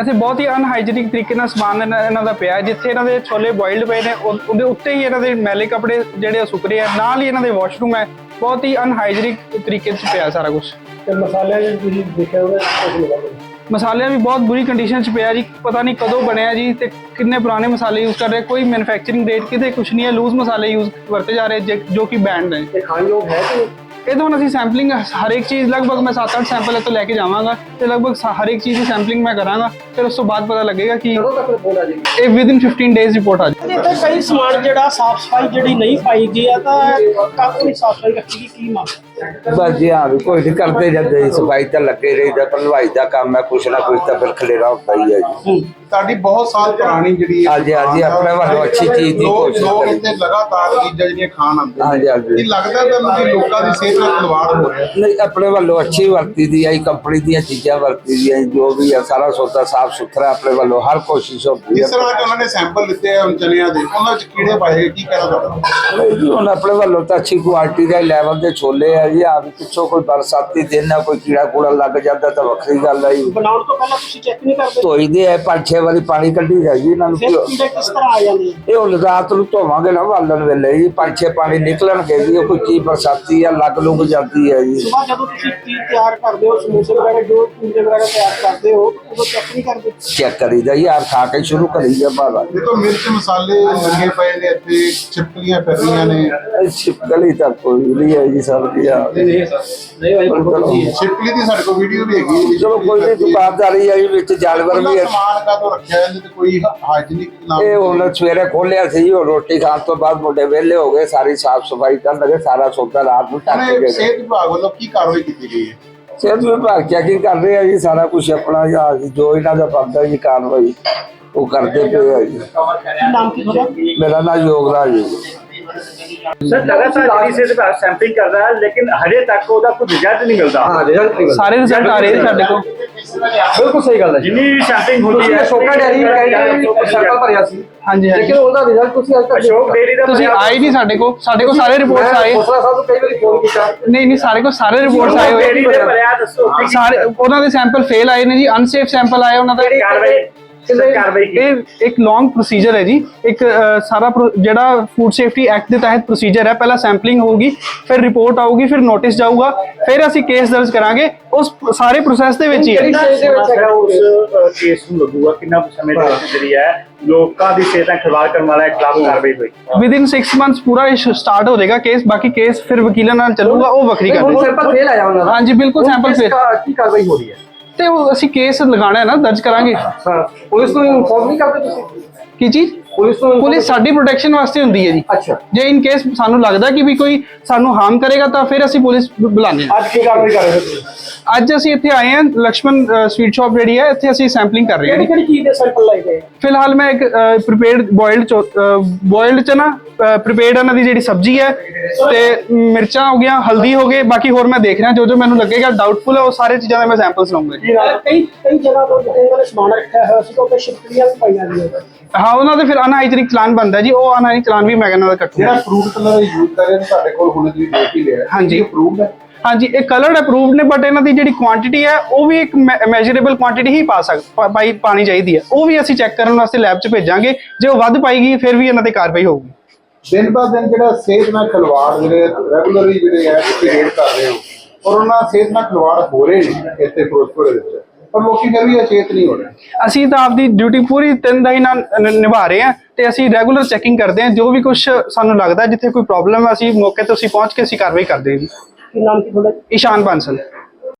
ਐਸੇ ਬਹੁਤ ਹੀ ਅਨਹਾਈਜੀਨਿਕ ਤਰੀਕੇ ਨਾਲ ਸਮਾਨ ਇਹਨਾਂ ਦਾ ਪਿਆ। ਜਿੱਥੇ ਇਹਨਾਂ ਦੇ ਛੋਲੇ ਬੋਇਲਡ ਪਏ ਨੇ ਉਹ- ਉਹਦੇ ਉੱਤੇ ਹੀ ਇਹਨਾਂ ਦੇ ਮੈਲੇ ਕੱਪੜੇ ਜਿਹੜੇ ਸੁੱਕ ਰਹੇ ਆ। ਨਾਲ ਹੀ ਇਹਨਾਂ ਦੇ ਵਾਸ਼ਰੂਮ ਹੈ। ਬਹੁਤ ਹੀ ਅਨਹਾਈਜੀਨਿਕ ਤਰੀਕੇ 'ਚ ਪਿਆ ਸਾਰਾ ਕੁਝ ਤੇ ਮਸਾਲਿਆਂ ਦੇ ਤੁਸੀਂ ਦੇਖਿਆ ਮਿਲਾ ਮਸਾਲਿਆਂ ਵੀ ਬਹੁਤ ਬੁਰੀ ਕੰਡੀਸ਼ਨ 'ਚ ਪਿਆ ਜੀ। ਪਤਾ ਨਹੀਂ ਕਦੋਂ ਬਣਿਆ ਜੀ ਤੇ ਕਿੰਨੇ ਪੁਰਾਣੇ ਮਸਾਲੇ ਯੂਜ਼ ਕਰ ਰਹੇ। ਕੋਈ ਮੈਨੂਫੈਕਚਰਿੰਗ ਡੇਟ ਕਿਤੇ ਕੁਝ ਨਹੀਂ ਹੈ। ਲੂਜ਼ ਮਸਾਲੇ ਯੂਜ਼ ਵਰਤੇ ਜਾ ਰਹੇ ਜੇ- ਜੋ ਕਿ ਬੈਂਡ ਨੇ। ਤੇ ਖਾਣ ਯੋਗ ਹੈ ਇਹ ਤਾਂ ਹੁਣ ਅਸੀਂ ਸੈਂਪਲਿੰਗ ਹਰ ਇੱਕ ਚੀਜ਼ ਲਗਭਗ ਮੈਂ 7-8 ਸੈਂਪਲ ਇੱਥੋਂ ਲੈ ਕੇ ਜਾਵਾਂਗਾ ਤੇ ਲਗਭਗ ਹਰ ਇੱਕ ਚੀਜ਼ ਦੀ ਸੈਂਪਲਿੰਗ ਮੈਂ ਕਰਾਂਗਾ ਫਿਰ ਉਸ ਤੋਂ ਬਾਅਦ ਪਤਾ ਲੱਗੇਗਾ ਕਿ ਕਦੋਂ ਤੱਕ ਰਿਪੋਰਟ ਆ ਜਾਏਗੀ? ਇਹ ਵਿਦਿਨ 15 ਡੇਜ਼ ਰਿਪੋਰਟ ਆ ਜਾਏਗੀ। ਇੱਥੇ ਕਈ ਸਮਾਨ ਜਿਹੜਾ ਸਾਫ਼ ਸਫ਼ਾਈ ਜਿਹੜੀ ਨਹੀਂ ਪਾਈ ਗਈ ਆ ਤਾਂ ਕਾਫੀ ਸਾਫ਼ ਸਫ਼ਾਈ ਰੱਖੀ ਕੀ ਮੰਗ ਬਸ ਜੀ ਹਾਂ ਵੀ ਕੋਈ ਨਹੀਂ ਕਰਦੇ ਜਾਂਦੇ ਜੀ ਸਫ਼ਾਈ ਤਾਂ ਲੱਗੇ ਰਹੀਦਾ ਭਲਵਾਈ ਦਾ ਕੰਮ ਹੈ ਕੁਛ ਨਾ ਕੁਛ ਤਾਂ ਫਿਰ ਖਲੇਰਾ ਹੁੰਦਾ ਹੀ ਹੈ ਜੀ ਸਾਡੀ ਬਹੁਤ ਸਾਲ ਪੁਰਾਣੀ ਜਿਹੜੀ ਇਹ ਹਾਂਜੀ, ਹਾਂਜੀ, ਦੁਕਾਨ ਆ, ਆਪਣੇ ਵੱਲੋਂ ਅੱਛੀ ਚੀਜ਼ ਦੀ ਲੋਕ- ਕੋਸ਼ਿਸ਼ ਲੋਕ ਕਰੀ। ਇੱਥੇ ਲਗਾਤਾਰ ਚੀਜ਼ਾਂ ਜਿਹੜੀਆਂ ਖਾਣ ਆਉਂਦੇ ਨੇ। ਹਾਂਜੀ, ਹਾਂਜੀ। ਕੀ ਲੱਗਦਾ ਤੁਹਾਨੂੰ ਕਿ ਲੋਕਾਂ ਦੀ ਸਿਹਤ ਨਾਲ ਖਿਲਵਾੜ ਹੋ ਰਿਹਾ ਨਹੀਂ ਆਪਣੇ ਵੱਲੋਂ ਅੱਛੀ ਵਰਤੀ ਦੀ ਆਈ ਕੰਪਨੀ ਦੀਆਂ ਚੀਜ਼ਾਂ ਵਰਤੀ ਦੀਆਂ ਜੋ ਵੀ ਹੈ ਸਾਰਾ ਸੌਦਾ ਸਾਫ਼ ਸੁਥਰਾ ਆਪਣੇ ਵੱਲੋਂ ਹਰ ਕੋਸ਼ਿਸ਼ ਹੁੰਦੀ ਜਿਸ ਹੈ ਤਰ੍ਹਾਂ ਕਿ ਉਹਨਾਂ ਨੇ ਸੈਂਪਲ ਲਿੱਤੇ ਆ ਹੁਣ ਚਨਿਆਂ ਦੇ ਉਹਨਾਂ ਵਿੱਚ ਕੀੜੇ ਪਾਏ ਗਏ, ਕੀ ਕਹਿਣਾ ਤੁਹਾਡਾ ਨਹੀਂ ਜੀ, ਹੁਣ ਆਪਣੇ ਵੱਲੋਂ ਤਾਂ ਅੱਛੀ ਕੁਆਲਿਟੀ ਦਾ ਲੈਵਲ ਦੇ ਛੋਲੇ ਆ ਜੀ ਆ ਵੀ ਪਿੱਛੋਂ ਕੋਈ ਬਰਸਾਤੀ ਦਿਨ ਨਾ ਕੋਈ ਕੀੜਾ ਕੂੜਾ ਲੱਗ ਜਾਂਦਾ ਤਾਂ ਵੱਖਰੀ ਗੱਲ ਹੈ ਜੀ। ਬਣਾਉਣ ਤੋਂ ਪਹਿਲਾਂ ਤੁਸੀਂ ਚੈੱਕ ਨਹੀਂ ਕਰਦੇ? ਧੋਈ ਦੇ ਆ ਪੰਜ ਛੇ ਵਾਰੀ ਪਾਣੀ ਕੱਢੀ ਜਾਈਏ ਇਹਨਾਂ ਨੂੰ ਫਿਰ ਕੀ- ਕੀੜੇ ਕਿਸ ਤਰ੍ਹਾਂ ਆ ਜਾਂਦੇ ਆ? ਇਹ ਹੁਣ ਰਾਤ ਨੂੰ ਧੋਵਾਂਗੇ ਨਾ ਵਾਲਣ ਵੇਲੇ ਜੀ ਪੰਜ ਛੇ ਪਾਣੀ ਨਿਕਲਣਗੇ ਜੀ ਉਹ ਕੋਈ ਕੀ ਬਰਸਾਤੀ ਆ ਲੱਗ ਲੁੱਗ ਜਾਂਦੀ ਹੈ ਜੀ। ਸੁਬਾਹ ਜਦੋਂ ਤੁਸੀਂ ਚੀਜ਼ ਤਿਆਰ ਕਰਦੇ ਹੋ ਸਮੋਸੇ ਵਗੈਰਾ ਜੋ ਚੀਜ਼ ਵਗੈਰਾ ਤਿਆਰ ਕਰਦੇ ਹੋ ਉਦੋਂ ਚੈੱਕ ਨਹੀਂ ਕਰਦੇ? ਚੈੱਕ ਕਰੀਦਾ ਜੀ ਯਾਰ ਖਾ ਕੇ ਸ਼ੁਰੂ ਕਰੀਦਾ ਬਾਬਾ। ਦੇਖੋ ਮਿਰਚ ਮਸਾਲੇ ਲੱਗੇ ਪਏ ਨੇ ਇੱਥੇ ਛਿਪਕਲੀਆਂ ਫਿਰ ਰਹੀਆਂ ਨੇ ਛਿਪਕਲੀ ਤਾਂ ਕੋਈ ਨਹੀਂ ਹੈ ਜੀ ਸਭ ਦੀ ਆ ਛਿਪਕਲੀ ਦੀ ਸਾਡੇ ਕੋਲ ਵੀਡੀਓ ਵੀ ਹੈਗੀ ਚਲੋ ਕੋਈ ਨਹੀਂ ਦੁਕਾਨਦਾਰੀ ਆ ਜੀ ਵਿੱਚ ਜਾਨਵਰ ਵੀ ਉਹਨਾਂ ਹੈ ਸਮਾਨ ਕਾ ਤੋਂ ਰੱਖਿਆ ਜਾਂਦੇ ਤੇ ਕੋਈ ਹਾਈਜੀਨਿਕ ਨਾਮ ਇਹ ਹੁਣ ਸਵੇਰੇ ਖੋਲਿਆ ਸੀ ਜੀ ਉਹ ਰੋਟੀ ਖਾਣ ਤੋਂ ਬਾਅਦ ਮੁੰਡੇ ਵਿਹਲੇ ਹੋ ਗਏ ਸਾਰੀ ਸਾਫ਼ ਸਫ਼ਾਈ ਕਰਨ ਲੱਗੇ ਸਾਰਾ ਸੌਦਾ ਰਾਤ ਨੂੰ ਢੱਕ ਉਹਨੇ ਕੇ ਗਏ। ਸਿਹਤ ਵਿਭਾਗ ਵੱਲੋਂ ਕੀ ਕਾਰਵਾਈ ਕੀਤੀ ਗਈ ਹੈ? ਸਿਹਤ ਵਿਭਾਗ ਚੈਕਿੰਗ ਕਰ ਰਹੇ ਜੀ ਸਾਰਾ ਕੁਝ ਆਪਣਾ ਜੀ, ਜੋ ਇਹਨਾਂ ਦਾ ਬਣਦਾ ਜੀ ਕਾਰਵਾਈ ਉਹ ਕਰਦੇ ਪਏ ਆ ਜੀ। ਮੇਰਾ ਨਾਮ ਯੋਗਰਾਜ ਜੀ। ਸਰ ਲਗਾਤਾਰ ਜਿਹੜੀ ਸਿਹਤ ਵਿਭਾਗ ਸੈਂਪਲਿੰਗ ਕਰ ਰਿਹਾ ਹੈ ਲੇਕਿਨ ਹਜੇ ਤੱਕ ਉਹਦਾ ਕੋਈ ਰਿਜ਼ਲਟ ਨਹੀਂ ਮਿਲਦਾ। ਸਾਰੇ ਰਿਜ਼ਲਟ ਆ ਰਹੇ ਨੇ ਸਾਡੇ ਕੋਲ। ਬਿਲਕੁਲ ਸਹੀ ਗੱਲ ਹੈ ਜੀ। ਜਿੰਨੀ ਸੈਂਪਲਿੰਗ ਹੁੰਦੀ ਹੈ ਅਸ਼ੋਕਾ ਡੈਰੀ ਕਹਿੰਦੇ ਸਰਕਲ ਭਰਿਆ ਸੀ। ਹਾਂਜੀ ਹਾਂਜੀ। ਲੇਕਿਨ ਉਹਦਾ ਰਿਜ਼ਲਟ ਤੁਸੀਂ ਅੱਜ ਤੱਕ ਅਸ਼ੋਕ ਡੇਰੀ ਦਾ ਤੁਸੀਂ ਪੰਜਾਬ- ਆਏ ਨਹੀਂ ਸਾਡੇ ਕੋਲ। ਸਾਡੇ ਕੋਲ ਸਾਰੇ ਰਿਪੋਰਟਸ ਆਏ। ਖੋਸਲਾ ਸਾਹਿਬ ਨੂੰ ਕਈ ਵਾਰੀ ਫੋਨ ਕੀਤਾ। ਨਹੀਂ ਨਹੀਂ ਸਾਰੇ ਕੋਲ ਸਾਰੇ ਰਿਪੋਰਟਸ ਆਏ ਹੋਏ। ਸਾਰੇ ਉਹਨਾਂ ਦੇ ਸੈਂਪਲ ਫੇਲ ਆਏ ਨੇ ਜੀ ਅਨਸੇਫ ਸੈਂਪਲ ਆਏ ਉਹਨਾਂ ਦਾ। ਕਾਰਵਾਈ ਸਰ ਕਾਰਵਾਈ ਕੀ ਇਹ ਇੱਕ ਲੌਂਗ ਪ੍ਰੋਸੀਜਰ ਹੈ ਜੀ ਇੱਕ ਅ, ਸਾਰਾ ਪ੍ਰੋ- ਜਿਹੜਾ ਫੂਡ ਸੇਫਟੀ ਐਕਟ ਦੇ ਤਹਿਤ ਪ੍ਰੋਸੀਜਰ ਹੈ ਪਹਿਲਾਂ ਸੈਂਪਲਿੰਗ ਹੋਊਗੀ ਫਿਰ ਰਿਪੋਰਟ ਆਊਗੀ ਫਿਰ ਨੋਟਿਸ ਜਾਊਗਾ ਫਿਰ ਅਸੀਂ ਕੇਸ ਦਰਜ ਕਰਾਂਗੇ ਉਸ ਸਾਰੇ ਪ੍ਰੋਸੈਸ ਦੇ ਵਿੱਚ ਹੀ ਹੈ ਕਿਹੜੀ stage ਦੇ ਵਿੱਚ ਹੈਗਾ ਉਹ? ਉਸ ਕੇਸ ਨੂੰ ਲੱਗੂਗਾ ਕਿੰਨਾ ਕੁ ਸਮੇਂ ਦੇ ਵਿੱਚ ਜਿਹੜੀ ਹੈ ਲੋਕਾਂ ਦੀ ਸਿਹਤ ਨਾਲ ਖਿਲਵਾੜ ਕਰਨ ਵਾਲਾ ਖਿਲਾਫ ਕਾਰਵਾਈ ਹੋਈ ਵਿਦਿਨ 6 ਮੰਥਸ ਪੂਰਾ ਸਟਾਰਟ ਹੋ ਜਾਏਗਾ ਕੇਸ ਬਾਕੀ ਕੇਸ ਫਿਰ ਵਕੀਲਾਂ ਨਾਲ ਚੱਲੂਗਾ ਉਹ ਵੱਖਰੀ ਗੱਲ ਹੁਣ ਹੈ ਸੈਂਪਲ ਫੇਲ ਆਇਆ ਉਹਨਾਂ ਦਾ ਹਾਂਜੀ, ਬਿਲਕੁਲ ਹੁਣ sample ਕਿਸ fail। ਕਾ- ਕੀ ਕਾਰਵਾਈ ਹੋ ਰਹੀ ਹੈ ਤੇ ਉਹ ਅਸੀਂ ਕੇਸ ਲਗਾਣਾ ਹੈ ਨਾ ਦਰਜ ਕਰਾਂਗੇ। ਹਾਂ ਪੁਲਿਸ ਨੂੰ ਇਨਫੋਰਮ ਨਹੀਂ ਕਰਦੇ ਤੁਸੀਂ? ਕੀ ਚੀਜ਼? ਪੁਲਿਸ ਨੂੰ ਪੁਲਿਸ ਸਾਡੀ ਪ੍ਰੋਟੈਕਸ਼ਨ ਵਾਸਤੇ ਹੁੰਦੀ ਹੈ ਜੀ। ਅੱਛਾ। ਜੇ ਇਨ ਕੇਸ ਸਾਨੂੰ ਲੱਗਦਾ ਕਿ ਵੀ ਕੋਈ ਸਾਨੂੰ ਹਾਰਮ ਕਰੇਗਾ ਤਾਂ ਫਿਰ ਅਸੀਂ ਪੁਲਿਸ ਬੁ- ਬੁਲਾਉਂਦੇ ਹਾਂ। ਅੱਜ ਕੀ ਕਾਰਵਾਈ ਕਰ ਰਹੇ ਹੋ ਤੁਸੀਂ? ਅੱਜ ਅਸੀਂ ਇੱਥੇ ਆਏ ਹਾਂ ਲਕਸ਼ਮਣ ਸਵੀਟ ਸ਼ਾਪ ਜਿਹੜੀ ਹੈ ਇੱਥੇ ਅਸੀਂ ਸੈਂਪਲਿੰਗ ਕਰ ਰਹੇ ਹਾਂ। ਕਿਹੜੀ ਕਿਹੜੀ ਚੀਜ਼ ਦੇ ਸੈਂਪਲ ਲਾਏ ਗਏ? ਫਿਲਹਾਲ ਮੈਂ ਇੱਕ ਪ੍ਰੀਪੇਅਰਡ ਬੋਇਲਡ ਬੋਇਲਡ ਚ ਨਾ ਪ੍ਰੀਪੇਅਰਡ ਇਹਨਾਂ ਦੀ ਜਿਹੜੀ ਸਬਜ਼ੀ ਹੈ ਤੇ ਮਿਰਚਾਂ ਹੋ ਗਈਆਂ ਹਲਦੀ ਹੋ ਗਏ ਬਾਕੀ ਹੋਰ ਮੈਂ ਦੇਖ ਰਿਹਾ ਜੋ ਜੋ ਮੈਨੂੰ ਲੱਗੇਗਾ ਡਾਊਟਫੁਲ ਹੈ ਉਹ ਸਾਰੇ ਚੀਜ਼ਾਂ ਦੇ ਮੈਂ ਸੈਂਪਲਸ ਲਵਾਂਗਾ ਜੀ ਕਈ ਕਈ ਜਗ੍ਹਾ ਤੋਂ ਜਿੱਥੇ ਇਹਨਾਂ ਨੇ ਸਮਾਨ ਰੱਖਿਆ ਹੋਇਆ ਸੀ ਉਹ ਤੇ ਛਿਪਕਲੀਆਂ ਵੀ ਪਾਈਆਂ ਗਈਆਂ ਹਾਂ ਉਹਨਾਂ ਦੇ ਫਿਰ ਅਨਹਾਈਜੀਨਿਕ ਚਲਾਨ ਬਣਦਾ ਜੀ ਉਹ ਅਨਹਾਈਜੀਨਿਕ ਚਲਾਨ ਵੀ ਮੈਂ ਕਹਿੰਦਾ ਜਿਹੜਾ ਕੱਟੂਗਾ ਫਰੂਟ ਕਲਰ ਯੂਜ਼ ਕਰ ਰਹੇ ਨੇ ਤੁਹਾਡੇ ਕੋਲ ਹੁਣ ਦੀ ਡੇਟ ਹੀ ਲਿਆ। ਹਾਂਜੀ। ਅਪਰੂਵਡ ਹੈ। ਹਾਂਜੀ ਇਹ ਕਲਰਡ ਅਪਰੂਵਡ ਨੇ ਬਟ ਇਹਨਾਂ ਦੀ ਜਿਹੜੀ ਕੁਆਂਟੀਟੀ ਹੈ ਉਹ ਵੀ ਇੱਕ ਮੈਜ਼ਰੇਬਲ ਕੁਆਂਟੀਟੀ ਹੀ ਪਾ ਸਕ ਪਾਈ ਪਾਣੀ ਚਾਹੀਦੀ ਹੈ। ਉਹ ਵੀ ਅਸੀਂ ਚੈੱਕ ਕਰਨ ਵਾਸਤੇ ਲੈਬ 'ਚ ਭੇਜਾਂਗੇ। ਜੇ ਉਹ ਵੱਧ ਪਾਏਗੀ ਫਿਰ ਵੀ ਇਹਨਾਂ ਤੇ ਕਾਰਵਾਈ ਹੋਊਗੀ। ਦਿਨ ਬਾ ਦਿਨ ਜਿਹੜਾ ਸਿਹਤ ਨਾਲ ਖਿਲਵਾੜ ਜਿਹੜੇ ਰੈਗੂਲਰਲੀ ਜਿਹੜੇ ਹੈ ਤੁਸੀਂ ਰੇਡ ਕਰ ਰਹੇ ਹੋ ਔਰ ਉਹਨਾਂ ਸਿਹਤ ਨਾਲ ਖਿਲਵਾੜ ਹੋ ਰਹੇ ਨੇ ਇੱਥੇ ਫਿਰੋਜ਼ਪੁਰ ਦੇ ਵਿੱਚ। ਪਰ ਲੋਕੀ ਫਿਰ ਵੀ ਅਚੇਤ ਨਹੀਂ ਹੋ ਰਹੇ। ਅਸੀਂ ਤਾਂ ਆਪਦੀ ਡਿਊਟੀ ਪੂਰੀ ਤਿੰਨ ਦਹੀ ਨਾਲ ਨਿਭਾ ਰਹੇ ਹਾਂ ਤੇ ਅਸੀਂ ਰੈਗੂਲਰ ਚੈਕਿੰਗ ਕਰਦੇ ਹਾਂ। ਜੋ ਵੀ ਕੁਝ ਸਾਨੂੰ ਲੱਗਦਾ ਜਿੱਥੇ ਕੋਈ ਪ੍ਰੋਬਲਮ ਹੈ ਅਸੀਂ ਮੌਕੇ ਤੇ ਅਸੀਂ ਪਹੁੰਚ ਕੇ ਅਸੀਂ ਕਾਰਵਾਈ ਕਰਦੇ ਹਾਂ ਜੀ। ਕੀ ਨਾਮ ਕੀ ਤੁਹਾਡਾ? ਈਸ਼ਾਨ ਬਾਂਸਲ।